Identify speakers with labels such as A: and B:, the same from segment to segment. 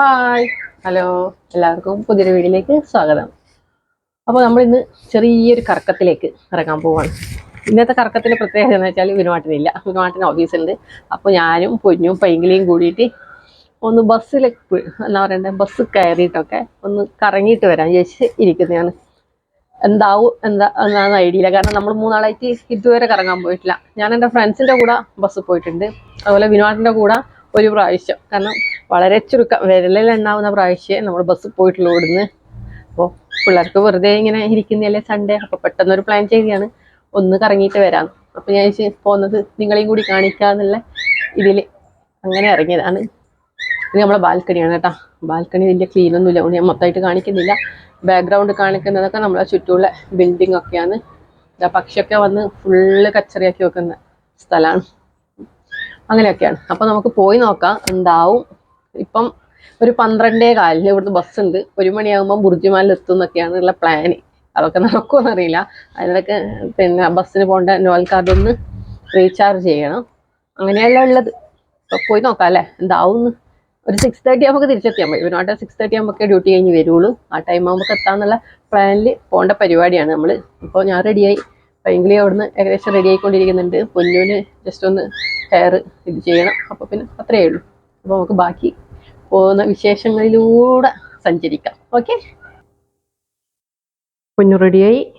A: Hi. Hello. എല്ലാവർക്കും പുതിയൊരു വീഡിയോയിലേക്ക് സ്വാഗതം. അപ്പോൾ നമ്മൾ ഇന്ന് ചെറിയൊരു കറക്കത്തിലേക്ക് ഇറങ്ങാൻ പോവാണ്. ഇന്നത്തെ കറക്കത്തിന്റെ പ്രത്യേകത എന്ന് വെച്ചാൽ വിനുമാട്ടിനില്ല വിനുമാട്ടിന് ഓഫീസുണ്ട് അപ്പോൾ ഞാനും പൊന്നും പൈങ്കിളിയും കൂടിയിട്ട് ഒന്ന് ബസ്സിൽ എന്താ പറയണ്ടത് ബസ് കയറിയിട്ടൊക്കെ ഒന്ന് കറങ്ങിയിട്ട് വരാൻ ചേച്ചി ഇരിക്കുന്നതാണ്. എന്താവും എന്താ എന്നാന്ന് ഐഡിയ ഇല്ല കാരണം നമ്മൾ മൂന്നാളായിട്ട് ഇതുവരെ കറങ്ങാൻ പോയിട്ടില്ല. ഞാൻ എന്റെ ഫ്രണ്ട്സിന്റെ കൂടെ ബസ്സിൽ പോയിട്ടുണ്ട്. അതുപോലെ വിനോദിന്റെ കൂടെ ഒരു പ്രാവശ്യം. കാരണം വളരെ ചുരുക്കം വിരലിൽ എണ്ണാവുന്ന പ്രാവശ്യമേ നമ്മൾ ബസ്സിൽ പോയിട്ടുള്ളൂ ഇവിടുന്ന്. അപ്പോൾ പിള്ളേർക്ക് വെറുതെ ഇങ്ങനെ ഇരിക്കുന്നതല്ലേ സൺഡേ അപ്പോൾ പെട്ടെന്നൊരു പ്ലാൻ ചെയ്യുകയാണ് ഒന്ന് കറങ്ങിയിട്ട് വരാം അപ്പോൾ ഞാൻ പോകുന്നത് നിങ്ങളെയും കൂടി കാണിക്കാന്നുള്ള ഇതിൽ അങ്ങനെ ഇറങ്ങിയതാണ്. ഇത് നമ്മളെ ബാൽക്കണിയാണ് കേട്ടോ. ബാൽക്കണി വലിയ ക്ലീൻ ഒന്നുമില്ല. അതുകൊണ്ട് ഞാൻ മൊത്തമായിട്ട് കാണിക്കുന്നില്ല. ബാക്ക്ഗ്രൗണ്ട് കാണിക്കുന്നതൊക്കെ നമ്മളെ ചുറ്റുമുള്ള ബിൽഡിംഗ് ഒക്കെയാണ്. ഇതാ പക്ഷിയൊക്കെ വന്ന് ഫുള്ള് കച്ചറിയാക്കി വെക്കുന്ന സ്ഥലമാണ് അങ്ങനെയൊക്കെയാണ്. അപ്പോൾ നമുക്ക് പോയി നോക്കാം. എന്താവും? ഇപ്പം ഒരു പന്ത്രണ്ടേ കാലിന് ഇവിടുന്ന് ബസ് ഉണ്ട് ഒരു മണിയാകുമ്പോൾ ബുർജിമാലിൽ എത്തും എന്നൊക്കെയാണ് ഉള്ള പ്ലാന് അതൊക്കെ നടക്കുമെന്ന് അറിയില്ല അതിനൊക്കെ പിന്നെ ബസ്സിന് പോകേണ്ട നോൽ കാർഡ് ഒന്ന് റീചാർജ് ചെയ്യണം. അങ്ങനെയല്ല ഉള്ളത്. പോയി നോക്കാം അല്ലേ? എന്താവും ഒരു സിക്സ് തേർട്ടി ആകുമ്പോൾ തിരിച്ചെത്തിയാൽ മതി. ഇവനോട്ടെ സിക്സ് തേർട്ടി ആകുമ്പോൾ ഡ്യൂട്ടി കഴിഞ്ഞ് വരുള്ളൂ ആ ടൈം ആകുമ്പോൾ എത്താന്നുള്ള പ്ലാനിൽ പോകേണ്ട പരിപാടിയാണ് നമ്മൾ ഇപ്പോൾ ഞാൻ റെഡിയായി ഭയങ്കര അവിടുന്ന് ഏകദേശം റെഡി ആയിക്കൊണ്ടിരിക്കുന്നുണ്ട്. പൊന്നൂന് ജസ്റ്റ് ഒന്ന് ഹെയർ ഇത് ചെയ്യണം. അപ്പോൾ പിന്നെ അത്രയേ ഉള്ളൂ. അപ്പോൾ നമുക്ക് ബാക്കി പോകുന്ന വിശേഷങ്ങളിലൂടെ സഞ്ചരിക്കാം. ഓക്കെ? കുഞ്ഞു റെഡിയായി.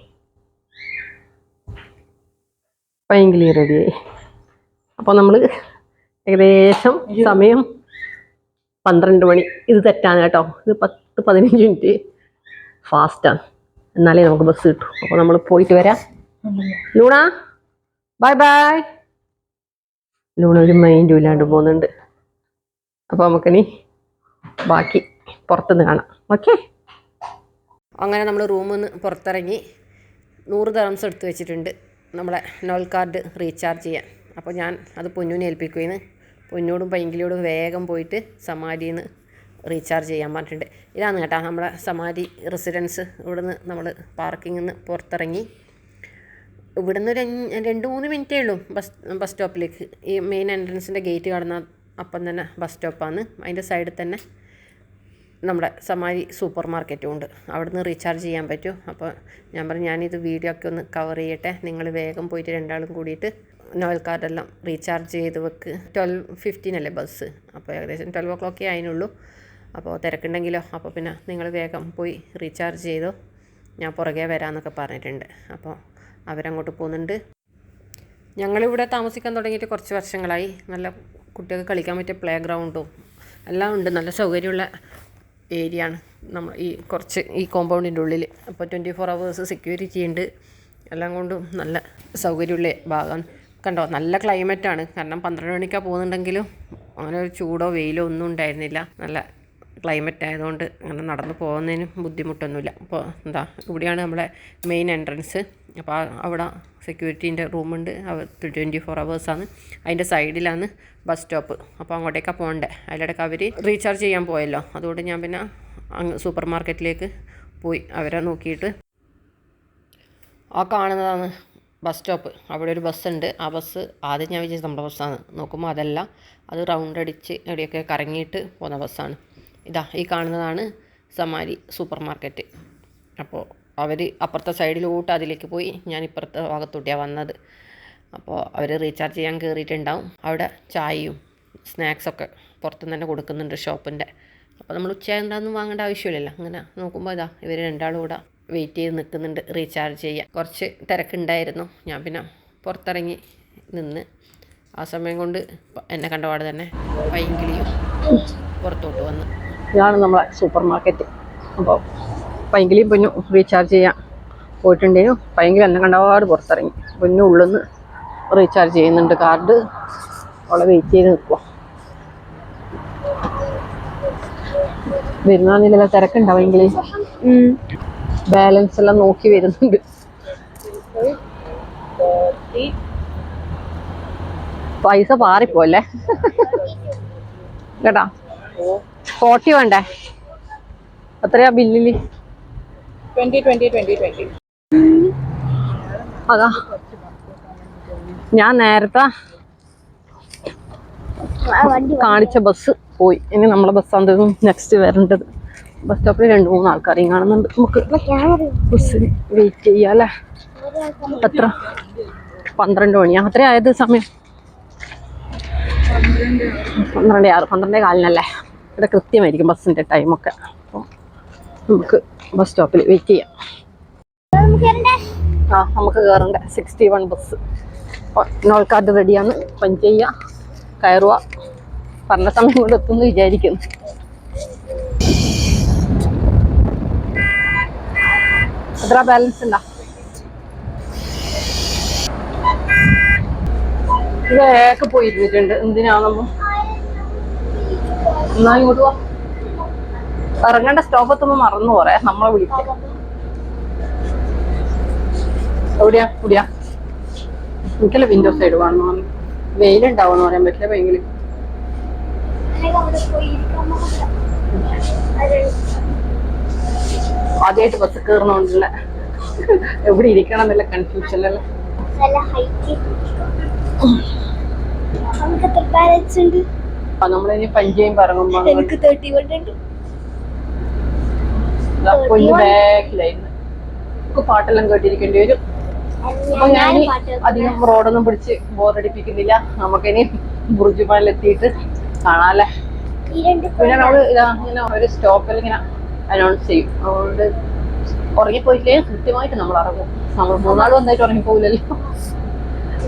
A: ഭയങ്കര റെഡിയായി. അപ്പോൾ നമ്മൾ ഏകദേശം സമയം പന്ത്രണ്ട് മണി. ഇത് തെറ്റാണ് കേട്ടോ. ഇത് പത്ത് പതിനഞ്ച് മിനിറ്റ് ഫാസ്റ്റാണ്. എന്നാലേ നമുക്ക് ബസ് കിട്ടൂ. അപ്പോൾ നമ്മൾ പോയിട്ട് വരാം. Luna bye bye. ലൂണ ഒരു മൈൻഡും ഇല്ലാണ്ട് പോകുന്നുണ്ട്. അപ്പോൾ നമുക്കിനി ബാക്കി പുറത്തുനിന്ന് കാണാം. ഓക്കെ അങ്ങനെ നമ്മൾ റൂമിൽ നിന്ന് പുറത്തിറങ്ങി നൂറ് തെറംസ് എടുത്ത് വെച്ചിട്ടുണ്ട് നമ്മളെ നോൾ കാർഡ് റീചാർജ് ചെയ്യാൻ. അപ്പോൾ ഞാൻ അത് പൊന്നൂനെ ഏൽപ്പിക്കുകയെന്ന് പൊന്നോടും പൈങ്കിളിയോടും വേഗം പോയിട്ട് സമാധിയിൽ നിന്ന് റീചാർജ് ചെയ്യാൻ പറഞ്ഞിട്ടുണ്ട്. ഇതാണ് കേട്ടോ നമ്മളെ സമാധി റെസിഡൻസ് ഇവിടുന്ന് നമ്മൾ പാർക്കിങ്ങിൽ നിന്ന് പുറത്തിറങ്ങി. ഇവിടുന്ന് ഒരു രണ്ട് മൂന്ന് മിനിറ്റേ ഉള്ളൂ ബസ് ബസ് സ്റ്റോപ്പിലേക്ക് ഈ മെയിൻ എൻട്രൻസിന്റെ ഗേറ്റ് കടന്ന അപ്പം തന്നെ ബസ് സ്റ്റോപ്പാണ് അതിന്റെ സൈഡിൽ തന്നെ നമ്മുടെ സമാരി സൂപ്പർ മാർക്കറ്റും ഉണ്ട്. അവിടുന്ന് റീചാർജ് ചെയ്യാൻ പറ്റും. അപ്പോൾ ഞാൻ പറഞ്ഞു ഞാനിത് വീഡിയോ ഒക്കെ ഒന്ന് കവർ ചെയ്യട്ടെ. നിങ്ങൾ വേഗം പോയിട്ട് രണ്ടാളും കൂടിയിട്ട് നോവൽ കാർഡെല്ലാം റീചാർജ് ചെയ്ത് വെക്ക്. ട്വൽവ് ഫിഫ്റ്റീൻ അല്ലേ ബസ് അപ്പോൾ ഏകദേശം ട്വൽവ് ഓ ക്ലോക്കേ അതിനുള്ളൂ അപ്പോൾ തിരക്കുണ്ടെങ്കിലോ? അപ്പോൾ പിന്നെ നിങ്ങൾ വേഗം പോയി റീചാർജ് ചെയ്തോ. ഞാൻ പുറകെ വരാമെന്നൊക്കെ പറഞ്ഞിട്ടുണ്ട്. അപ്പോൾ അവരങ്ങോട്ട് പോകുന്നുണ്ട്. ഞങ്ങളിവിടെ താമസിക്കാൻ തുടങ്ങിയിട്ട് കുറച്ച് വർഷങ്ങളായി. നല്ല കുട്ടികൾക്ക് കളിക്കാൻ പറ്റിയ പ്ലേ ഗ്രൗണ്ടും എല്ലാം ഉണ്ട്. നല്ല സൗകര്യമുള്ള ഏരിയ ആണ് നമ്മൾ ഈ കുറച്ച് ഈ കോമ്പൗണ്ടിന്റെ ഉള്ളിൽ അപ്പോൾ ട്വന്റി ഫോർ അവേഴ്സ് സെക്യൂരിറ്റി ഉണ്ട്. എല്ലാം കൊണ്ടും നല്ല സൗകര്യമുള്ള ഭാഗമാണ്. കണ്ടോ നല്ല ക്ലൈമറ്റാണ് കാരണം പന്ത്രണ്ട് മണിക്കാണ് പോകുന്നുണ്ടെങ്കിലും അങ്ങനെ ഒരു ചൂടോ വെയിലോ ഒന്നും ഉണ്ടായിരുന്നില്ല. നല്ല ക്ലൈമറ്റ് ആയതുകൊണ്ട് അങ്ങനെ നടന്നു പോകുന്നതിനും ബുദ്ധിമുട്ടൊന്നുമില്ല. അപ്പോൾ എന്താ ഇവിടെയാണ് നമ്മളെ മെയിൻ എൻട്രൻസ് അപ്പോൾ അവിടെ സെക്യൂരിറ്റീന്റെ റൂമുണ്ട്. ട്വന്റി ഫോർ അവേഴ്സാണ് അതിന്റെ സൈഡിലാണ് ബസ് സ്റ്റോപ്പ് അപ്പോൾ അങ്ങോട്ടേക്കാണ് പോകണ്ടേ? അതിലിടയ്ക്ക് അവർ റീചാർജ് ചെയ്യാൻ പോയല്ലോ. അതുകൊണ്ട് ഞാൻ പിന്നെ സൂപ്പർ മാർക്കറ്റിലേക്ക് പോയി അവരെ നോക്കിയിട്ട്. ആ കാണുന്നതാണ് ബസ് സ്റ്റോപ്പ് അവിടെ ഒരു ബസ് ഉണ്ട്. ആ ബസ് ആദ്യം ഞാൻ വിചാരിച്ചത് നമ്മുടെ ബസ്സാണ് നോക്കുമ്പോൾ അതല്ല. അത് റൗണ്ട് അടിച്ച് എവിടെയൊക്കെ കറങ്ങിയിട്ട് പോകുന്ന ബസ്സാണ് ഇതാ ഈ കാണുന്നതാണ് സമാരി സൂപ്പർ മാർക്കറ്റ് അപ്പോൾ അവർ അപ്പുറത്തെ സൈഡിലോട്ട് അതിലേക്ക് പോയി ഞാൻ ഇപ്പുറത്തെ ഭാഗത്തോട്ടിയാണ് വന്നത്. അപ്പോൾ അവർ റീചാർജ് ചെയ്യാൻ കയറിയിട്ടുണ്ടാവും അവിടെ ചായയും സ്നാക്സൊക്കെ പുറത്തുനിന്ന് തന്നെ കൊടുക്കുന്നുണ്ട് ഷോപ്പിന്റെ. അപ്പോൾ നമ്മൾ ഉച്ച എന്താണെന്നും വാങ്ങേണ്ട ആവശ്യമില്ലല്ലോ. അങ്ങനെ നോക്കുമ്പോൾ ഇതാ ഇവർ രണ്ടാളും കൂടെ വെയിറ്റ് ചെയ്ത് നിൽക്കുന്നുണ്ട് റീചാർജ് ചെയ്യാൻ. കുറച്ച് തിരക്കുണ്ടായിരുന്നു. ഞാൻ പിന്നെ പുറത്തിറങ്ങി നിന്ന് ആ സമയം കൊണ്ട് എന്നെ കണ്ടപാട് തന്നെ പൈങ്കിളിയും പുറത്തോട്ട് വന്നു. ഇതാണ് നമ്മളെ സൂപ്പർ മാർക്കറ്റ് അപ്പോൾ പൈങ്കിളിയും പൊന്നു റീചാർജ് ചെയ്യാൻ പോയിട്ടുണ്ടേനു. പൈങ്കിളി എന്നെ കണ്ടപാട് പുറത്തിറങ്ങി. പൊന്നു ഉള്ളിൽ നിന്ന് റീചാർജ് ചെയ്യുന്നുണ്ട്. കാർഡ് അവളെ വെയിറ്റ് ചെയ്ത് നിൽക്കുക വരുന്ന പൈങ്കിളി? ബാലൻസ് എല്ലാം നോക്കി വരുന്നുണ്ട്. പൈസ പാറിപ്പോല്ലേ കേട്ടാ? ഫോർട്ടി വേണ്ടേ? എത്രയാ
B: ബില്ലിൽ?
A: അതാ. ഞാൻ നേരത്തെ കാണിച്ച ബസ് പോയി. ഇനി നമ്മളെ ബസ്സാണ് നെക്സ്റ്റ് വരേണ്ടത്. ബസ് സ്റ്റോപ്പിൽ രണ്ട് മൂന്ന് ആൾക്കാരെയും കാണുന്നുണ്ട്. നമുക്ക് ബസ്സിന് വെയിറ്റ് ചെയ്യാം അല്ലേ? എത്ര? പന്ത്രണ്ട് മണിയാ അത്ര ആയത് സമയം. പന്ത്രണ്ട് ആറ് പന്ത്രണ്ടേ കാലിനല്ലേ? ഇവിടെ കൃത്യമായിരിക്കും ബസ്സിന്റെ ടൈമൊക്കെ അപ്പോൾ നമുക്ക് ബസ് സ്റ്റോപ്പിൽ വെയിറ്റ് ചെയ്യാം. ആ നമുക്ക് കയറണ്ട sixty one bus Nol card റെഡിയാണ് പഞ്ച് ചെയ്യുക കയറുക. പറഞ്ഞ സമയം കൊണ്ട് എത്തുമെന്ന് വിചാരിക്കുന്നു. എത്ര ബാലൻസ് ഉണ്ടോ? വേഗം പോയിരുന്നിട്ടുണ്ട് എന്തിനാണെന്നും എന്നാ ഇങ്ങോട്ട് വാ ഇറങ്ങേണ്ട സ്റ്റോപ്പ് എത്തുമ്പോ മറന്നു പോറേ നമ്മളെ വിളിക്കാം. എവിടെയാ? എവിടെയാ എനിക്കല്ല വിൻഡോ സൈഡ് വേണം വെയിലുണ്ടാവുമെന്ന് പറയാൻ പറ്റില്ല ഭയങ്കര. ആദ്യമായിട്ട് ബസ് കയറുന്നോണ്ടുള്ള എവിടെ ഇരിക്കണം എന്നല്ല
C: കൺഫ്യൂഷൻ ഹൈറ്റ് നമുക്ക്
A: അപ്പൊ നമ്മളിനി പഞ്ചയും പറങ്ങുമ്പോ
C: എനിക്ക് തേർട്ടി വൺ ഉണ്ട്.
A: പൊന്നു ബാക്കിലായിരുന്നു നമുക്ക് പാട്ടെല്ലാം കേട്ടിരിക്കേണ്ടി വരും. അപ്പൊ ഞാൻ അധികം റോഡൊന്നും പിടിച്ച് ബോറടിപ്പിക്കുന്നില്ല. നമുക്കിനി ബുർജുമാനിലെത്തിയിട്ട് കാണാല്ലേ? പിന്നെ നമ്മൾ ഇതാ ഇങ്ങനെ ഒരു സ്റ്റോപ്പിൽ ഇങ്ങനെ അനൗൺസ് ചെയ്യും. അതുകൊണ്ട് ഉറങ്ങിപ്പോയില്ലേ? കൃത്യമായിട്ട് നമ്മൾ ഇറങ്ങും നമ്മൾ മൂന്നാൾ വന്നായിട്ട് ഉറങ്ങിപ്പോകില്ലല്ലോ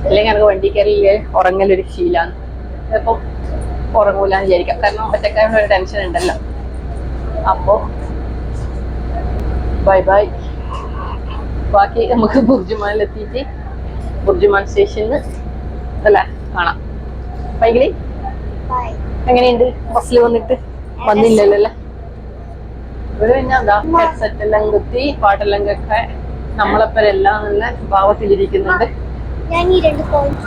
A: അല്ലെങ്കിൽ എനിക്ക് വണ്ടി കയറിയില്ലേ ഉറങ്ങലൊരു ശീലാണ് ഇപ്പം ഉറങ്ങൂലെന്ന് വിചാരിക്കാം. കാരണം ഒറ്റക്കാരുടെ ഒരു ടെൻഷൻ ഉണ്ടല്ലോ. അപ്പോ ബൈ ബൈ ബാക്കി നമുക്ക് ബുർജുമാനിലെത്തിയിട്ട് ബുർജുമാൻ സ്റ്റേഷനിൽ അല്ലേ? കാണാം.
C: ഭയങ്കര.
A: എങ്ങനെയുണ്ട്? ബസ്സിൽ വന്നിട്ട്? വന്നില്ലല്ലോ അല്ലേ ഇവിടെ പിന്നെ എന്താ ഹെഡ്സെറ്റ് എല്ലാം കുത്തി പാട്ടെല്ലാം കേൾക്കാൻ നമ്മളെപ്പോലെല്ലാം നല്ല ഭാവത്തിലിരിക്കുന്നുണ്ട്.
C: ഞാൻ ഈ രണ്ട് പോയിന്റ്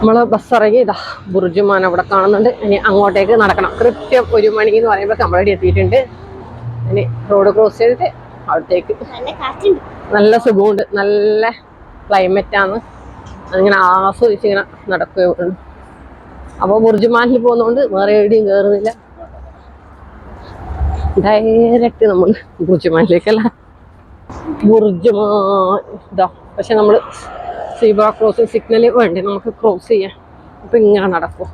A: നമ്മൾ ബസ് ഇറങ്ങി ഇതാ ബുർജുമാൻ അവിടെ കാണുന്നുണ്ട്. ഇനി അങ്ങോട്ടേക്ക് നടക്കണം. കൃത്യം ഒരു മണി എന്ന് പറയുമ്പോൾ കമ്പളടി എത്തിയിട്ടുണ്ട്. ഇനി റോഡ് ക്രോസ് ചെയ്തിട്ട് അവിടത്തേക്ക്.
C: നല്ല
A: സുഖമുണ്ട്. നല്ല ക്ലൈമറ്റ് ആണ്. അതിങ്ങനെ ആസ്വദിച്ച് ഇങ്ങനെ നടക്കുകയുള്ളൂ. അപ്പോൾ ബുർജുമാനിൽ പോകുന്നതുകൊണ്ട് വേറെ എവിടെയും കയറുന്നില്ല ഡയറക്റ്റ് നമ്മൾ ബുർജുമാനിലേക്കല്ല ബുർജുമാൻ ഇതാ പക്ഷെ നമ്മൾ സീബ്ര ക്രോസിംഗ് സിഗ്നൽ വേണ്ടേ? നമുക്ക് ക്രോസ് ചെയ്യാൻ അപ്പം ഇങ്ങനെ നടക്കും.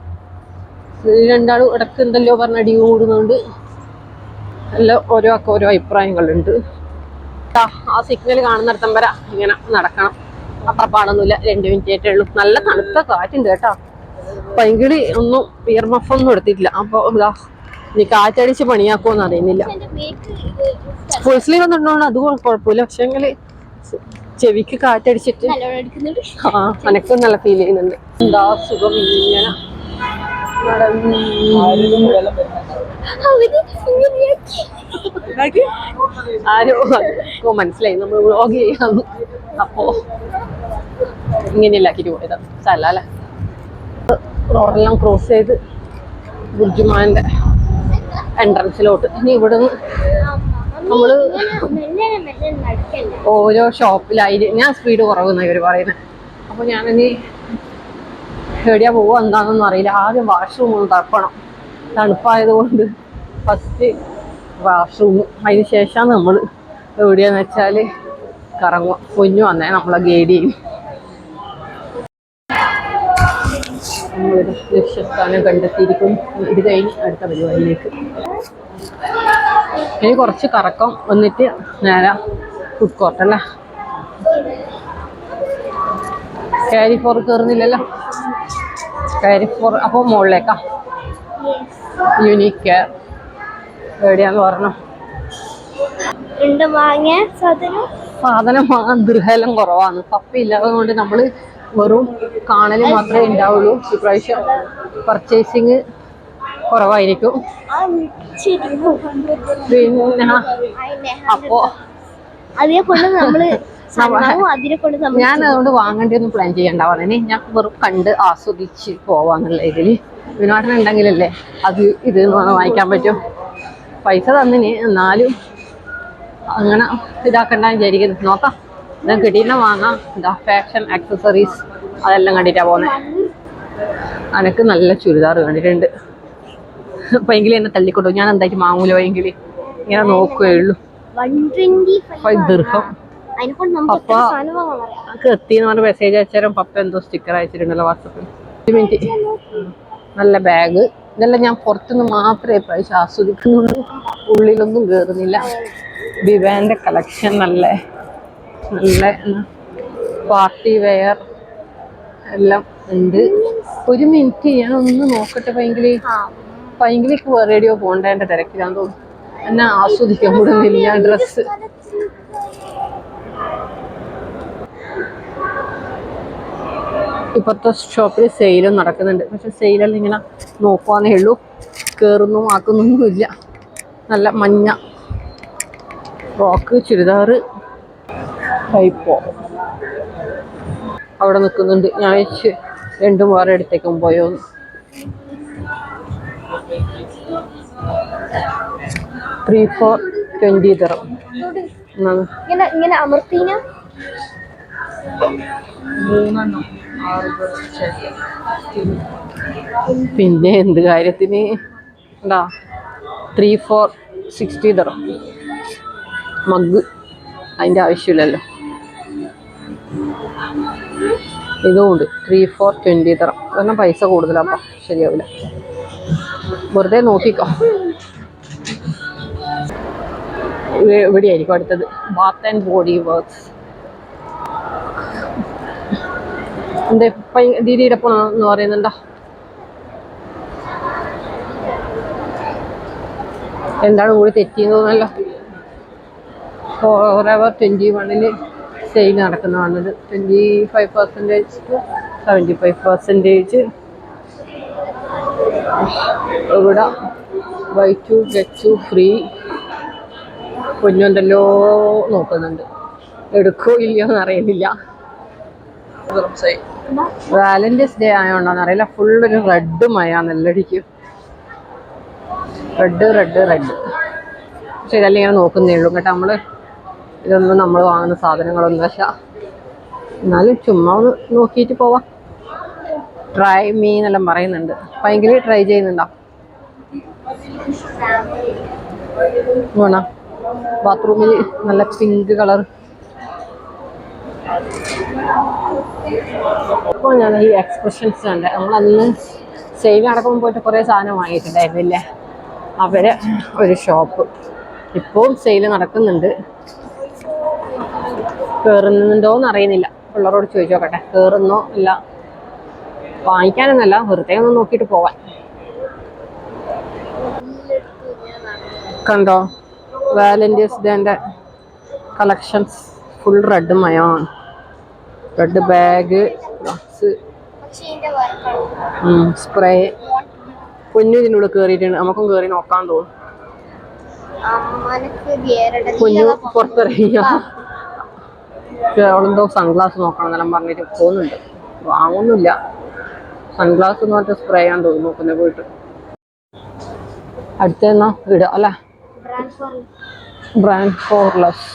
A: രണ്ടാളും ഇടയ്ക്ക് എന്തല്ലോ പറഞ്ഞ അടി കൂടുന്നുണ്ട്. എല്ലാം ഓരോ ഒക്കെ ഓരോ അഭിപ്രായങ്ങളുണ്ട്. ആ സിഗ്നൽ കാണുന്നിടത്തം വരെ ഇങ്ങനെ നടക്കണം. അത്ര പാടൊന്നുമില്ല രണ്ട് മിനിറ്റ് ആയിട്ടേ ഉള്ളൂ. നല്ല തണുത്ത കാറ്റുണ്ട് കേട്ടോ. പൈങ്കിളി ഒന്നും ഇയർമഫ് ഒന്നും എടുത്തിട്ടില്ല. അപ്പോൾ ഇതാ ഇനി കാറ്റടിച്ച് പണിയാക്കുമെന്ന് അറിയുന്നില്ല. ഫുൾ സ്ലീവ് ഒന്നും ഉണ്ടോ അത് കുഴപ്പമില്ല. പക്ഷെങ്കിൽ ചെവിക്ക് കാറ്റടിച്ചിട്ട്. ആ അനക്കും നല്ല ഫീൽ ചെയ്യുന്നുണ്ട്. എന്താ സുഖം ഇങ്ങനെ. ആരോ മനസ്സിലായി. നമ്മൾ വ്ളോഗ് ചെയ്യാം. അപ്പോ ഇങ്ങനെയല്ലാക്കിട്ട് പോയതാ? സ്ഥല അല്ലേ? റോഡെല്ലാം ക്രോസ് ചെയ്ത് ബുർജുമാന്റെ എൻട്രൻസിലോട്ട് ഇനി ഇവിടുന്ന്
C: നമ്മൾ
A: ഓരോ ഷോപ്പിലായി. ഞാൻ സ്പീഡ് കുറവെന്നാണ് ഇവർ പറയുന്നത് അപ്പൊ ഞാനിനി എവിടെയാ പോവുക എന്താണെന്നൊന്നും അറിയില്ല. ആദ്യം വാഷ്റൂം ഒന്ന് തപ്പണം തണുപ്പായതുകൊണ്ട് ഫസ്റ്റ് വാഷ്റൂം അതിന് ശേഷം നമ്മൾ എവിടെയാന്ന് വെച്ചാൽ കറങ്ങുക. കുഞ്ഞു വന്നേ നമ്മളെ ഗൈഡ് ചെയ്യും നമ്മളൊരു ലക്ഷ്യസ്ഥാനം കണ്ടെത്തിയിരിക്കും ഇത് കഴിഞ്ഞ് അടുത്ത പരിപാടിയിലേക്ക്. ഇനി കുറച്ച് കറക്കം വന്നിട്ട് നേരെ ഫുഡ് കോർട്ട് അല്ലേ? കാരി ഫോർ കയറുന്നില്ലല്ലോ കാരി ഫോർ അപ്പോൾ മുകളിലേക്കാ യുനീക്ക് കെയർ എവിടെയാന്ന് പറഞ്ഞു?
C: സാധനം?
A: വാങ്ങാൻ ദൃഹലം കുറവാണ്. പപ്പ ഇല്ലാത്തത് കൊണ്ട് നമ്മൾ വെറും കാണൽ മാത്രമേ ഉണ്ടാവുള്ളൂ. ഇപ്രാവശ്യം പർച്ചേസിങ് കുറവായിരിക്കും. പിന്നെ അപ്പോ
C: അതിനെ കൊണ്ട് നമ്മൾ
A: ഞാൻ അതുകൊണ്ട് വാങ്ങേണ്ടതൊന്നും പ്ലാൻ ചെയ്യണ്ടാവാ പറഞ്ഞേ ഞാൻ വെറും കണ്ട് ആസ്വദിച്ച് പോവാന്നുള്ള ഇതിൽ വിനോദം ഉണ്ടെങ്കിലല്ലേ അത് ഇത് വാങ്ങിക്കാൻ പറ്റും. പൈസ തന്നിന് എന്നാലും അങ്ങനെ ഇതാക്കണ്ട വിചാരിക്കുന്നു. നോക്കാം. ഞാൻ കിട്ടിയിരുന്ന വാങ്ങാം. ഇതാ ഫാഷൻ ആക്സസറീസ് അതെല്ലാം കണ്ടിട്ടാ പോകുന്നത് അനക്ക് നല്ല ചുരിദാർ കണ്ടിട്ടുണ്ട്. പൈങ്കിളി എന്നെ തള്ളിക്കൊണ്ടു ഞാൻ എന്തായിട്ട് മാമൂല പൈങ്കിളി ഇങ്ങനെ നോക്കുകയേ ഉള്ളൂ
C: വൺ ട്വന്റി
A: ഫൈവ് ദീർഘം.
C: അതിനെ കൊണ്ട് നമുക്ക്
A: പപ്പ നമുക്ക് എത്തിന്ന് പറഞ്ഞ മെസ്സേജ് അയച്ചാലും പപ്പ എന്തോ സ്റ്റിക്കർ അയച്ചിട്ടുണ്ടല്ലോ വാട്സപ്പിൽ. മിനിറ്റ് നല്ല ബാഗ് ഇതെല്ലാം ഞാൻ പുറത്തുനിന്ന് മാത്രമേ പ്രാവശ്യം ആസ്വദിക്കുന്നുള്ളൂ. ഉള്ളിലൊന്നും കയറുന്നില്ല വിവാന്റെ കളക്ഷൻ നല്ല നല്ല പാർട്ടി വെയർ എല്ലാം ഉണ്ട്. ഒരു മിനിറ്റ് ഞാൻ ഒന്ന് നോക്കട്ടെ പൈങ്കിളി
C: ആ
A: പൈങ്കിളിക്ക് റേഡിയോ പോണ്ടേന്റെ തിരക്കിലാന്ന് തോന്നുന്നു. എന്നെ ആസ്വദിക്കാൻ കൂടുന്നില്ല ഡ്രസ്സ് ഇപ്പോഴത്തെ ഷോപ്പിൽ സെയിലും നടക്കുന്നുണ്ട്. പക്ഷെ സെയിലെല്ലാം ഇങ്ങനെ നോക്കുവാന്നേ ഉള്ളൂ. കയറുന്നു ആക്കുന്നൊന്നുമില്ല. നല്ല മഞ്ഞ റോക്ക് ചുരിദാറ് ടൈപ്പോ അവിടെ നിൽക്കുന്നുണ്ട്. ഞാൻ രണ്ടും വേറെ എടുത്തേക്കും പോയോന്ന്. ത്രീ ഫോർ ട്വന്റി തരം
C: ഇങ്ങനെ ഇങ്ങനെ അമർത്തീന?
A: പിന്നെ എന്ത് കാര്യത്തിന്? എന്താ? ത്രീ ഫോർ സിക്സ്റ്റി തരം മഗ്. അതിന്റെ ആവശ്യമില്ലല്ലോ. ഇതുമുണ്ട് ത്രീ ഫോർ ട്വന്റി തരം കാരണം പൈസ കൂടുതലാപ്പം ശരിയാവില്ല വെറുതെ നോക്കിക്കോ. എവിടെയായിരിക്കും അടുത്തത്. ബാത്ത് ആൻഡ് ബോഡി വർക്ക്സ് എന്റെ ദീദിയുടെ പോണെന്ന് പറയുന്നുണ്ടോ? എന്താണ് കൂടി തെറ്റിയെന്ന് തോന്നല്ലോ അവർ ട്വന്റി വണ്ണിൽ sale നടക്കുന്നതാണിത്. Twenty five percentage seventy five percentage ഇവിടെ buy two get two free പൊന്നുണ്ടല്ലോ നോക്കുന്നുണ്ട്. എടുക്കോ ഇല്ലയോ എന്ന് അറിയുന്നില്ല.
B: ദിവസമായി
A: വാലന്റൈൻസ് ഡേ ആയതുകൊണ്ടാന്ന് അറിയില്ല. ഫുൾ ഒരു റെഡ് മഴ നെല്ലടിക്കും റെഡ് റെഡ് റെഡ് പക്ഷെ ഇതെല്ലാം ഇങ്ങനെ നോക്കുന്നേ ഉള്ളൂ. കേട്ടോ നമ്മൾ ഇതൊന്നും നമ്മൾ വാങ്ങുന്ന സാധനങ്ങളൊന്നും പക്ഷ എന്നാലും ചുമ്മാ ഒന്ന് നോക്കിയിട്ട് പോവാം. ട്രൈ മീ എന്നെല്ലാം പറയുന്നുണ്ട്. ഭയങ്കര ട്രൈ ചെയ്യുന്നുണ്ടോ? വേണോ? ബാത്റൂമിൽ നല്ല പിങ്ക് കളർ. അപ്പോൾ ഞാൻ ഈ എക്സ്പ്രഷൻസ് ഉണ്ട് നമ്മളന്ന് സെയിൽ നടക്കുമ്പോൾ പോയിട്ട് കുറേ സാധനം വാങ്ങിയിട്ടുണ്ടായിരുന്നില്ലേ? അവരെ ഒരു ഷോപ്പ്. ഇപ്പോഴും സെയിൽ നടക്കുന്നുണ്ട്. കയറുന്നുണ്ടോന്ന് അറിയുന്നില്ല. പിള്ളേരോട് ചോദിച്ചു നോക്കട്ടെ. കയറുന്നോ ഇല്ല? വാങ്ങിക്കാനൊന്നല്ല വെറുതെ ഒന്ന് നോക്കിയിട്ട് പോവാൻ. കണ്ടോ? വാലന്റൈൻസ് ഡേന്റെ കളക്ഷൻസ് ഫുൾ റെഡ് മയോൺ റെഡ് ബാഗ്
C: ബോക്സ്
A: സ്പ്രേ പൊന്നു ഇതിനുള്ളിൽ കയറിയിട്ടുണ്ട് നമുക്കും കയറി നോക്കാൻ തോന്നും കുഞ്ഞു പുറത്തിറങ്ങിയ? അവളെന്തോ സൺഗ്ലാസ് നോക്കണം എന്നെല്ലാം പറഞ്ഞിട്ട് പോകുന്നുണ്ട്. വാങ്ങുന്നില്ല. സൺഗ്ലാസ് എന്ന് പറഞ്ഞിട്ട് സ്പ്രേ ചെയ്യാൻ തോന്നുന്നു പിന്നെ പോയിട്ട്. അടുത്തെന്നാ വിടാം അല്ലേ? ബ്രാൻഡ് ഫോർലെസ്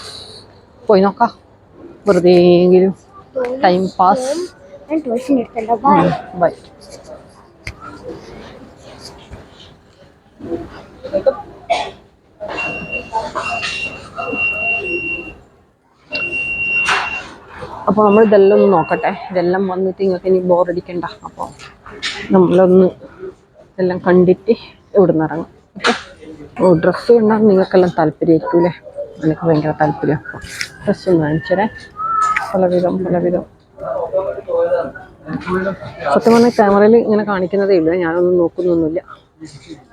A: പോയി നോക്കാം വെറുതെ എങ്കിലും ടൈം പാസ്
C: ബൈ
A: അപ്പോൾ നമ്മൾ ഇതെല്ലാം ഒന്ന് നോക്കട്ടെ. ഇതെല്ലാം വന്നിട്ട് നിങ്ങൾക്ക് ഇനി ബോറടിക്കണ്ട അപ്പോൾ നമ്മളൊന്ന് ഇതെല്ലാം കണ്ടിട്ട് ഇവിടുന്ന് ഇറങ്ങും. ഓക്കെ ഓ ഡ്രസ്സ് കണ്ടാൽ നിങ്ങൾക്കെല്ലാം താല്പര്യമായിരിക്കൂലേ എനിക്ക് ഭയങ്കര താല്പര്യം. ഡ്രസ്സ് കാണിച്ചേ പലവിധം പലവിധം. സത്യം പറഞ്ഞാൽ ക്യാമറയിൽ ഇങ്ങനെ കാണിക്കുന്നതേ ഇല്ല. ഞാനൊന്നും നോക്കുന്നൊന്നുമില്ല.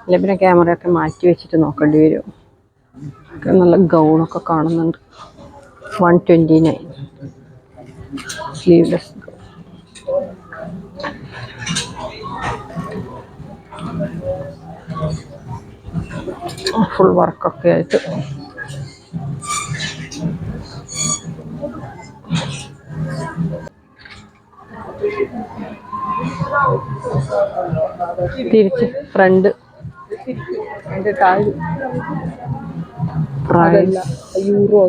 A: അല്ല പിന്നെ ക്യാമറയൊക്കെ മാറ്റി വെച്ചിട്ട് നോക്കേണ്ടി വരും. നല്ല ഗൗണൊക്കെ കാണുന്നുണ്ട്. One twenty nine sleeveless full വർക്കൊക്കെ ആയിട്ട്. തിരിച്ച് ഫ്രണ്ട്
B: യൂറോ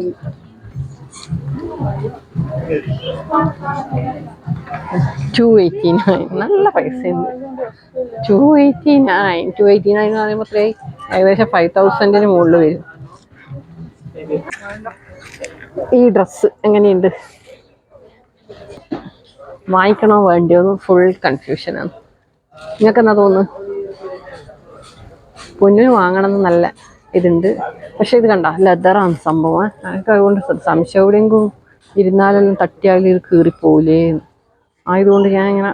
A: നല്ല നയൻ എന്ന് ഏകദേശം ഫൈവ് തൗസൻഡിന് മുകളിൽ വരും. ഈ ഡ്രസ്സ് എങ്ങനെയുണ്ട്? വാങ്ങിക്കണോ വേണ്ടിയോ എന്ന് ഫുൾ കൺഫ്യൂഷനാണ് നിങ്ങൾക്ക് എന്നാ തോന്നുന്നു പൊന്നിന് വാങ്ങണം നല്ല ഇതുണ്ട്. പക്ഷെ ഇത് കണ്ട ലെതറാണ് സംഭവം. എനിക്ക് അതുകൊണ്ട് സംശയം എവിടെയെങ്കിലും ഇരുന്നാലെല്ലാം തട്ടിയാൽ ഇത് കീറിപ്പോവില്ലേ ആയതുകൊണ്ട് ഞാൻ ഇങ്ങനെ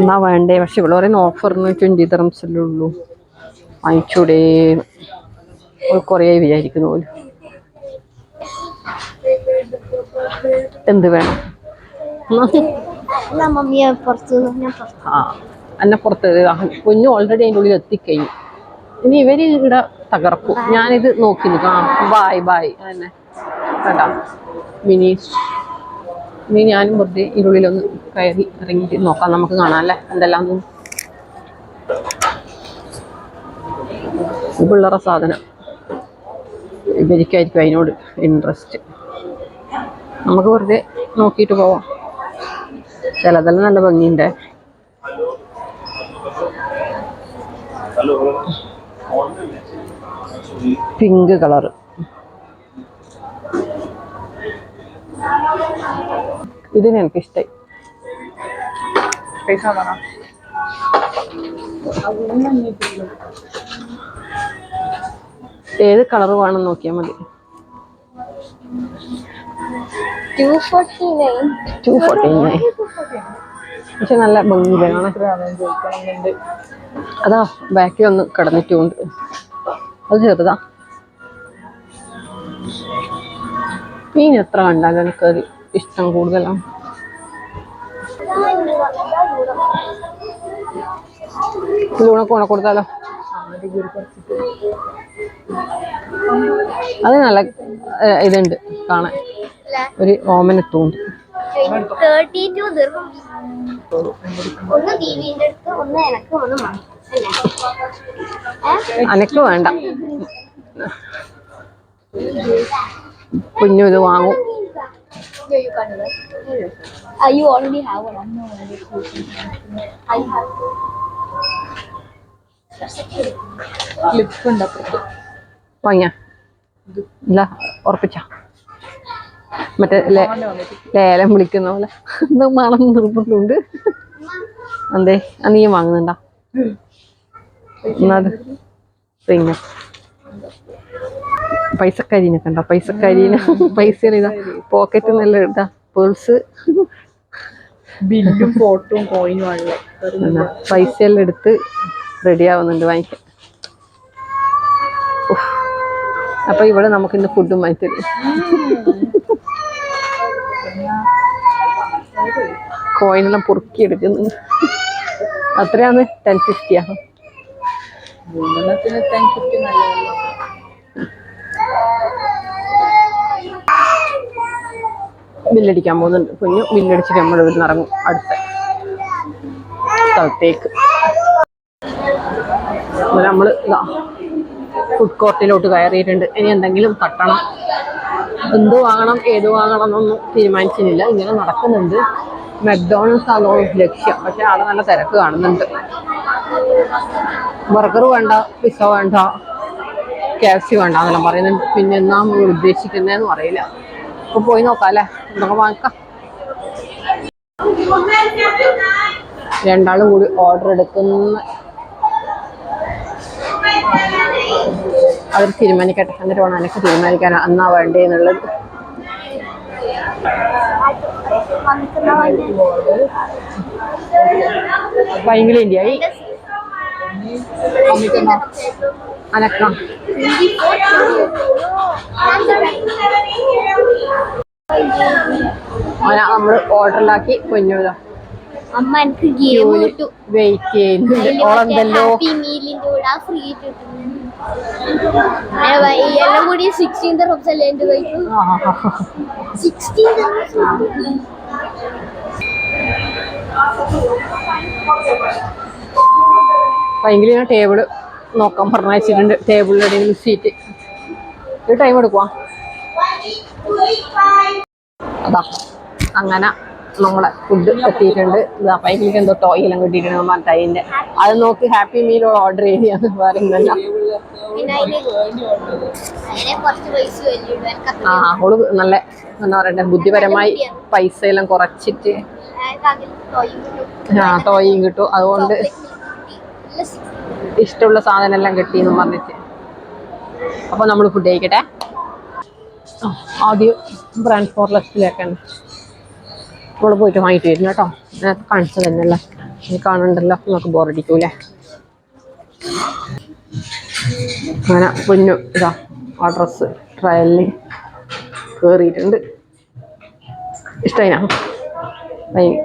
A: എന്നാ വേണ്ടേ? പക്ഷെ ഇവിടെ പറയുന്ന ഓഫറിന് ട്വന്റി തറംസല്ലേ ഉള്ളൂ. വാങ്ങിച്ചൂടേ. കുറേ വിചാരിക്കുന്നു പോലും എന്ത് വേണം? ആ എന്നെ പുറത്ത് കുഞ്ഞു ഓൾറെഡി അതിന്റെ ഉള്ളിൽ എത്തിക്കഴിഞ്ഞു. ഇനി ഇവർ ഇവിടെ തകർക്കും. ഞാനിത് നോക്കി നിൽക്കാം ബായ് ബായ് തന്നെ കേട്ടാ മിനി ഇനി ഞാനും വെറുതെ ഇതിന്റെ ഉള്ളിലൊന്ന് കയറി ഇറങ്ങിയിട്ട് നോക്കാം. നമുക്ക് കാണാം അല്ലേ? എന്തെല്ലാം. ഈ സാധനം. ഇവരിക്കായിരിക്കും അതിനോട് ഇൻട്രസ്റ്റ് നമുക്ക് വെറുതെ നോക്കിയിട്ട് പോവാം. ചിലതെല്ലാം നല്ല ഭംഗിയുണ്ട്. പിങ്ക് കളറ് ഇതിന് എനിക്ക് ഇഷ്ടമായി
B: പൈസ വേണം
A: ഏത് കളർ വേണം നോക്കിയാൽ മതി പക്ഷെ നല്ല ഭംഗിയില്ല കാണാൻ അതാ ബാക്കിൽ ഒന്ന് കിടന്നിട്ടുണ്ട്. അത് ചെറുതാ. മീൻ എത്ര കണ്ടാലും എനിക്കൊരു ഇഷ്ടം കൂടുതലാണ്. ലൂണൊക്കെ ഉണ കൊടുത്താലോ? അത് നല്ല ഇതുണ്ട് കാണാൻ. ഒരു
C: ഓമന തൂണ്ട്.
A: അനക്ക് വേണ്ട. കുഞ്ഞു ഇത് വാങ്ങും
C: you. Uh, already I have.
B: അപ്പുറത്ത്.
A: വാങ്ങിയ. ഇല്ല ഉറപ്പിച്ച. മറ്റേ ലേലം വിളിക്കുന്ന പോലെ. ഇത് മണം നിർബന്ധമുണ്ട്. അതെ ആ നീ വാങ്ങുന്നുണ്ടാ? എന്നാ പിന്നെ. പൈസക്കാരീനെ കണ്ട? പൈസക്കാരീനെ പൈസ ഇതാ പോക്കറ്റ് നല്ല ഇതാ പേഴ്സ്
B: ബില്ലും ഫോട്ടോ കോയിനും ആണല്ലേ.
A: പൈസ പൈസയെല്ലാം എടുത്ത് റെഡി ആവുന്നുണ്ട് വാങ്ങിക്കാൻ. അപ്പൊ ഇവിടെ നമുക്ക് ഇന്ന് ഫുഡും വാങ്ങി തരും. കോയിനെല്ലാം പൊറുക്കി എടുക്കുന്നു. അത്രയാന്ന് ടെൻ ഫിഫ്റ്റിയാണ്
B: മൂന്നെണ്ണത്തിന് ടെൻ ഫിഫ്റ്റി നല്ലതല്ലോ?
A: ബില്ലടിക്കാൻ പോകുന്നുണ്ട്. കുഞ്ഞു ബില്ലടിച്ചിട്ട് നമ്മൾ ഇവിടുന്ന് ഇറങ്ങും. അടുത്ത സ്ഥലത്തേക്ക്. നമ്മൾ ഇതാ ഫുഡ് കോർട്ടിലോട്ട് കയറിയിട്ടുണ്ട്. ഇനി എന്തെങ്കിലും തട്ടണം. എന്ത് വാങ്ങണം ഏത് വാങ്ങണം എന്നൊന്നും തീരുമാനിച്ചിട്ടില്ല. ഇങ്ങനെ നടക്കുന്നുണ്ട്. മെക്ഡോണൾസ് ആണോ ലക്ഷ്യം. പക്ഷെ ആളെ നല്ല തിരക്ക് കാണുന്നുണ്ട്. ബർഗർ വേണ്ട പിസ്സ വേണ്ട കെ എഫ് സി വേണ്ട എന്നെല്ലാം പറയുന്നുണ്ട്. പിന്നെ എന്നാ നമ്മൾ ഉദ്ദേശിക്കുന്നതെന്ന് അറിയില്ല അപ്പൊ പോയി നോക്കാം അല്ലേ എന്തൊക്കെ വാങ്ങിക്കാം രണ്ടാളും കൂടി ഓർഡർ എടുക്കുന്ന. അവർ തീരുമാനിക്കട്ടെ. എന്നിട്ട് വേണം എനിക്ക് തീരുമാനിക്കാൻ. എന്നാ വേണ്ടേ എന്നുള്ളത്. ഭയങ്കര ഇന്ത്യയായി അനക്കാം നമ്മൾ ഓർഡറിലാക്കി കുഞ്ഞൂല
C: അമ്മ എനിക്ക് ഗെയിം കിട്ടു.
A: വെയിറ്റ് ചെയ്യുന്നുണ്ട്. ഓളെന്തല്ലോ
C: ഹാപ്പി മീലിന്റെ കൂടെ ഫ്രീ എല്ലാം കൂടി സിക്സ്റ്റീൻ റോപ്സ് അല്ലേ എന്റെ കയ്യിൽ സിക്സ്റ്റീൻ
A: ഭയങ്കര ടേബിൾ നോക്കാൻ പറഞ്ഞയച്ചിട്ടുണ്ട് ടേബിളിലടയിൽ സീറ്റ് ഒരു ടൈം എടുക്കുക അതാ അങ്ങനെ നമ്മളെ ഫുഡ് എത്തിയിട്ടുണ്ട്. ഇതാ പൈപ്പിലേക്ക് എന്തോ ടോയ് എല്ലാം കിട്ടിയിട്ടുണ്ട് നമ്മൾ ടൈന്റെ അത് നോക്കി ഹാപ്പി മീൽ ഓർഡർ ചെയ്യാന്ന്
C: വേറെ
A: ആ അവൾ നല്ല എന്താ പറയണ്ടേ ബുദ്ധിപരമായി പൈസ എല്ലാം കുറച്ചിട്ട് ആ ടോയും കിട്ടും. അതുകൊണ്ട് ഇഷ്ടമുള്ള സാധനം എല്ലാം കിട്ടി എന്ന് പറഞ്ഞിട്ട്. അപ്പൊ നമ്മൾ ഫുഡ് കഴിക്കട്ടെ. ആദ്യം ബ്രാൻഡ് ഫോർലെസ്സിലേക്കാണ് നമ്മൾ പോയിട്ട് വാങ്ങിട്ട് വരുന്നു കേട്ടോ. ഞാൻ കാണിച്ചത് തന്നെയല്ലേ. കാണണ്ടല്ലോ. നമുക്ക് ബോറടിക്കൂലേ അങ്ങനെ പൊന്നു ഇതാ ആ ഡ്രസ്സ് ട്രയലിൽ കയറിയിട്ടുണ്ട് ഇഷ്ടമായിനാ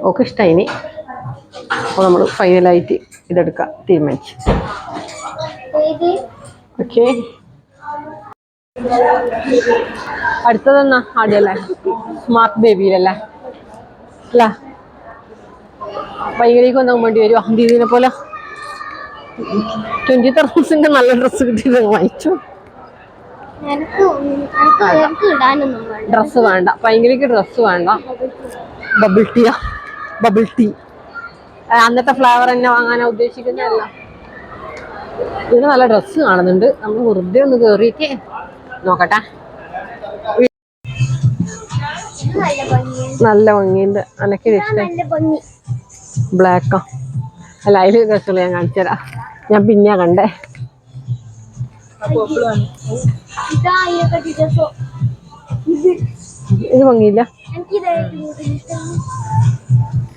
A: ഓക്കെ ഇഷ്ടമായിനി അപ്പോൾ നമ്മൾ ഫൈനലായിട്ട് ഇതെടുക്കാൻ തീരുമാനിച്ചു ഓക്കെ. അടുത്തതെന്നാ? ആദ്യമല്ലേ സ്മാർട്ട് ബേബിയിലല്ലേ അല്ല? വൈകിട്ടേക്ക് വന്നാൽ വേണ്ടി വരും. ദീദിനെ പോലെ. ട്വന്റി തൗസൻഡിന്റെ നല്ല ഡ്രസ്സ് കിട്ടിയത് വാങ്ങിച്ചു.
C: ഇടാനൊന്നും വേണ്ട
A: ഡ്രസ്സ് വേണ്ട. ഭയങ്കരക്ക് ഡ്രസ്സ് വേണ്ട. ബബിൾ ടീയാ ബബിൾ ടീ അന്നത്തെ ഫ്ലേവർ തന്നെ വാങ്ങാനാ ഉദ്ദേശിക്കുന്നതല്ല. ഇതിന് നല്ല ഡ്രസ്സ് കാണുന്നുണ്ട്. നമ്മൾ വെറുതെ ഒന്ന് കേറിയിട്ട് നോക്കട്ടെ.
C: നല്ല ഭംഗിയുണ്ട്.
A: അനക്ക് ഇഷ്ടം?
C: ഭംഗി
A: ബ്ലാക്കാ അല്ല അതിൽ ഡ്രസ്സുകൾ ഞാൻ കാണിച്ചു തരാം. ഞാൻ പിന്നെയാ കണ്ടേ.
C: ഇത്
A: ഭംഗിയില്ല?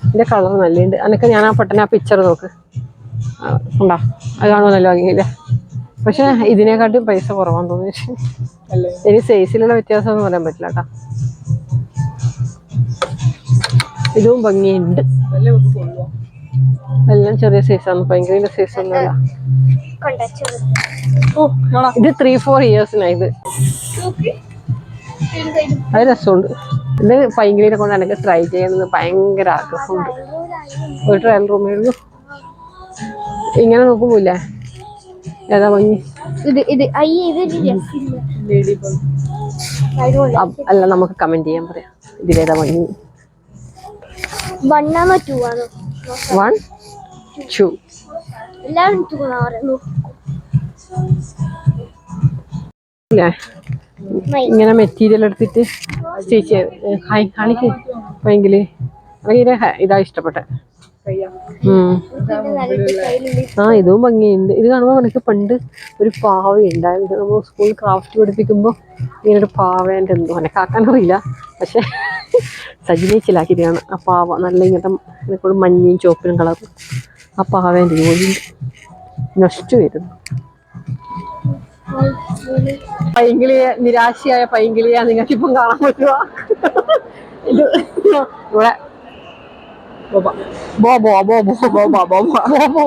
A: ഇതിന്റെ കളർ നല്ലുണ്ട്. അനക്ക് ഞാൻ ആ പെട്ടെന്ന് ആ പിക്ചർ നോക്ക്. ആ, ഉണ്ടോ അത് കാണുമ്പോൾ നല്ല വാങ്ങിയില്ല പക്ഷെ ഇതിനെക്കാട്ടും പൈസ കുറവാന്ന് തോന്നി
B: അല്ലേ?
A: ഇനി സൈസിലുള്ള വ്യത്യാസം ഒന്നും പറയാൻ പറ്റില്ല കേട്ടോ. ഇതും ഭംഗിയുണ്ട്. എല്ലാം ചെറിയ സൈസാണ് ഭയങ്കര സൈസ് ഒന്നുമല്ല
C: കൊണ്ടുവച്ചത്
B: ഓ നോളാ
A: ഇത് ത്രീ ഫോർ ഇയേഴ്സിനാണ് അത് രസമുണ്ട്. ഇത് ഭയങ്കര കൊണ്ട് എനിക്ക് ട്രൈ ചെയ്യുന്നത് ഭയങ്കര ആഗ്രഹമുണ്ട്. ഒരു ട്രയൽ റൂമേ ഉള്ളൂ ഇങ്ങനെ നോക്കുമ്പോല്ലേ? ഏതാ ഭംഗി?
C: ഇത് ഇത്
A: അല്ല നമുക്ക് കമന്റ് ചെയ്യാൻ പറയാം. ഇതിലേതാ ഭംഗി? വൺ ടു
C: എല്ലാവരും
A: ഇങ്ങനെ മെറ്റീരിയൽ എടുത്തിട്ട് സ്റ്റിച്ച് ചെയ്ത് ഹൈ കാണിക്ക് ഭയങ്കര ഭയങ്കര ഇതാ ഇഷ്ടപ്പെട്ടെ. ആ ഇതും ഭംഗിയുണ്ട്. ഇത് കാണുമ്പോൾ എനിക്ക് പണ്ട് ഒരു പാവ ഉണ്ടായിരുന്നു. നമ്മൾ സ്കൂളിൽ ക്രാഫ്റ്റ് പഠിപ്പിക്കുമ്പോൾ ഇങ്ങനെ ഒരു പാവേന്റെ എന്തോ ആക്കാൻ അറിയില്ല പക്ഷെ സജിനീച്ചിലാക്കിയതാണ് ആ പാവ. നല്ല ഇങ്ങനത്തെ മഞ്ഞയും ചുവപ്പിനും കളറും ആ പാവേന്റെ ജോലി നഷ്ടു വരുന്നു. പൈങ്കിളിയെ നിരാശയായ നിങ്ങൾക്ക് നിങ്ങൾക്കിപ്പം കാണാൻ പറ്റുക ഇത് ഇവിടെ നിരാശ പാപ്പ ബോബോ ബോബോ ബോബോ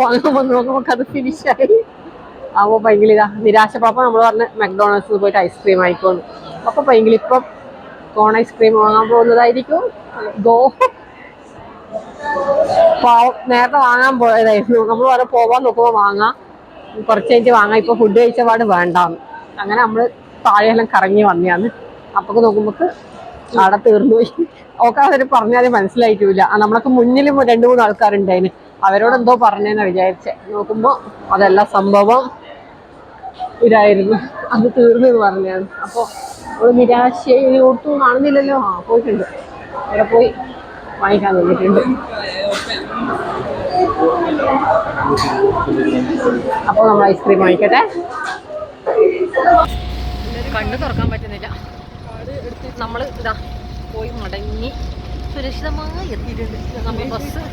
A: നമ്മൾ പറഞ്ഞ് മക്ഡോണൾഡ്സിൽ പോയിട്ട് ഐസ്ക്രീം ആയിക്കോന്ന് അപ്പോൾ പൈങ്കിളി ഇപ്പം കോൺ ഐസ്ക്രീം വാങ്ങാൻ പോകുന്നതായിരിക്കും ഗോ പാവം നേരത്തെ വാങ്ങാൻ പോയതായിരുന്നു നമ്മൾ പറഞ്ഞ പോവാൻ നോക്കുമ്പോ വാങ്ങാം കുറച്ച് കഴിഞ്ഞ് വാങ്ങാം. ഇപ്പൊ ഫുഡ് കഴിച്ച പാട് വേണ്ടാന്ന്. അങ്ങനെ നമ്മൾ താഴെയെല്ലാം കറങ്ങി വന്നെയാന്ന് അപ്പൊക്കെ നോക്കുമ്പോൾ അവിടെ തീർന്നു പോയി. ഓക്കെ അവർ പറഞ്ഞാൽ മനസ്സിലായിട്ടില്ല. നമ്മളൊക്കെ മുന്നിലും രണ്ടു മൂന്ന് ആൾക്കാരുണ്ടായിന്. അവരോട് എന്തോ പറഞ്ഞെന്നാ വിചാരിച്ചേ. നോക്കുമ്പോ അതല്ല സംഭവം ഇതായിരുന്നു. അത് തീർന്നു എന്ന് പറഞ്ഞാണ്. അപ്പോൾ ഒരു നിരാശയായി ഇനി ഒട്ടും കാണുന്നില്ലല്ലോ. ആ പോയിട്ടുണ്ട്. അവിടെ പോയി വാങ്ങിക്കാൻ നിന്നിട്ടുണ്ട്. അപ്പോൾ നമ്മൾ ഐസ്ക്രീം വാങ്ങിക്കട്ടെ കണ്ണ് തുറക്കാൻ പറ്റുന്നില്ല. നമ്മൾ ഇതാ പോയി മടങ്ങി സുരക്ഷിതമായി എത്തിയിട്ടുണ്ട്. നമ്മൾ ബസ്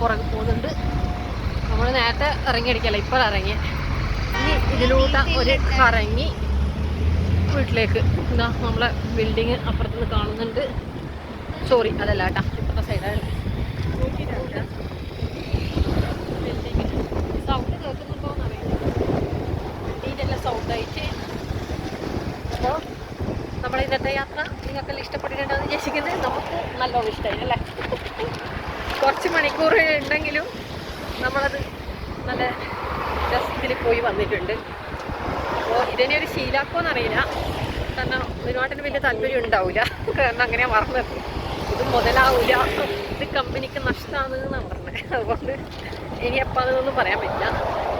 A: പുറകെ പോകുന്നുണ്ട്. നമ്മൾ നേരത്തെ ഇറങ്ങിയടിക്കല്ല? ഇപ്പോൾ ഇറങ്ങി. ഇനി ഇതിലൂടെ ഒരു കറങ്ങി വീട്ടിലേക്ക്. എന്താ നമ്മളെ ബിൽഡിങ് അപ്പുറത്തുനിന്ന് കാണുന്നുണ്ട്. സോറി അതല്ല കേട്ടാ. ഇപ്പുറത്തെ സൈഡാണ് സൗണ്ട് കേൾക്കുന്നുണ്ടോന്ന് അറിയില്ല വണ്ടിയിലെല്ലാം സൗണ്ടായിട്ട് അപ്പോൾ നമ്മുടെ ഇന്നത്തെ യാത്ര നിങ്ങൾക്കെല്ലാം ഇഷ്ടപ്പെട്ടിട്ടുണ്ടെന്ന് വിചാരിക്കുന്നത് നമുക്ക് നല്ലോണം ഇഷ്ടമായി അല്ലേ? കുറച്ച് മണിക്കൂർ ഉണ്ടെങ്കിലും നമ്മളത് നല്ല രസത്തിൽ പോയി വന്നിട്ടുണ്ട്. അപ്പോൾ ഇതിനെ ഒരു ശീലാക്കുമെന്ന് അറിയില്ല കാരണം ഒരുപാടിന് വലിയ താല്പര്യം ഉണ്ടാവില്ല കാരണം അങ്ങനെ മറന്നത് ഇത് മുതലാവില്ല ഇത് കമ്പനിക്ക് നഷ്ടമാണ് എന്നാണ് പറഞ്ഞത്. അതുകൊണ്ട് ഇനി അതൊന്നും പറയാൻ പറ്റില്ല.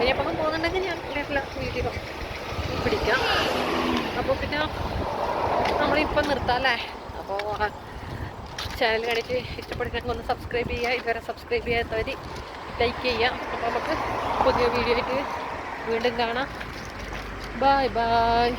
A: ഇനി അപ്പം പോകുന്നുണ്ടെങ്കിൽ ഞാൻ വീട്ടിലെ വീഡിയോ പിടിക്കാം. അപ്പോൾ പിന്നെ നമ്മളിപ്പം നിർത്താം അല്ലേ അപ്പോൾ ചാനൽ കണ്ടിട്ട് ഇഷ്ടപ്പെടുന്നെങ്കിൽ ഒന്ന് സബ്സ്ക്രൈബ് ചെയ്യുക. ഇതുവരെ സബ്സ്ക്രൈബ് ചെയ്യാത്തവർ ലൈക്ക് ചെയ്യുക. അപ്പോൾ നമുക്ക് പുതിയ വീഡിയോ ആയിട്ട് വീണ്ടും കാണാം. Bye bye